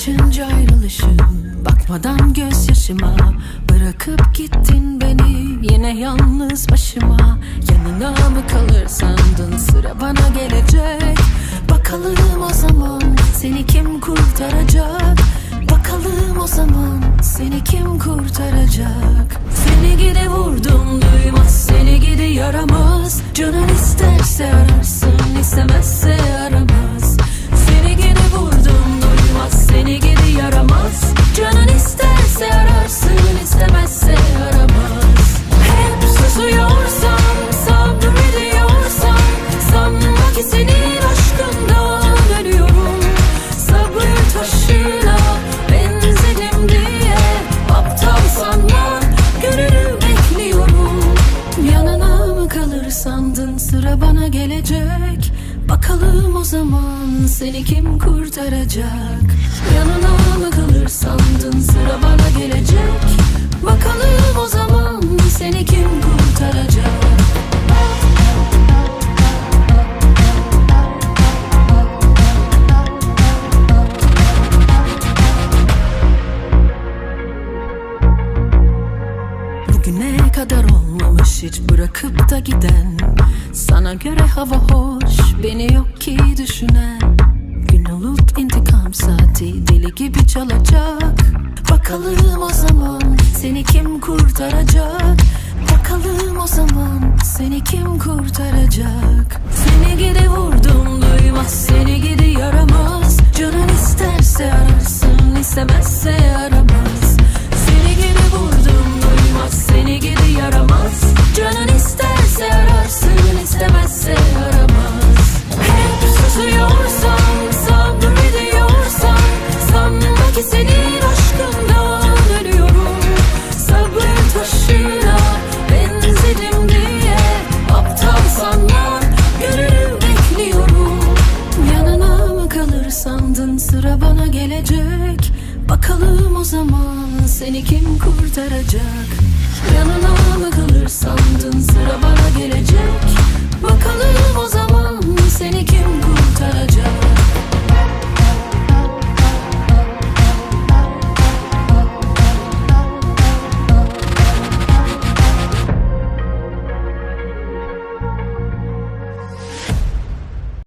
Kaçıncı ayrılışım Bakmadan gözyaşıma. Bırakıp gittin beni Yine yalnız başıma. Yanına mı kalır sandın? Sıra bana zaman Seni kim kurtaracak? Bakalım o zaman Seni kim kurtaracak? Seni gidi vurdum gelecek. Bakalım o zaman seni kim kurtaracak? Yanına mı kalır sandın? Sıra bana gelecek. Bakalım o zaman seni kim kurtaracak? Bugüne kadar olmamış hiç bırakıp da giden Sana göre hava hoş beni yok ki düşünen. Gün olup intikam saati deli gibi çalacak. Bakalım o zaman seni kim kurtaracak? Bakalım o zaman seni kim kurtaracak? Seni gidi vurdum duymaz. Seni gidi yaramaz. Canın isterse ararsın istemezse aramaz sandın sıra bana gelecek. Bakalım o zaman seni kim kurtaracak? Yanına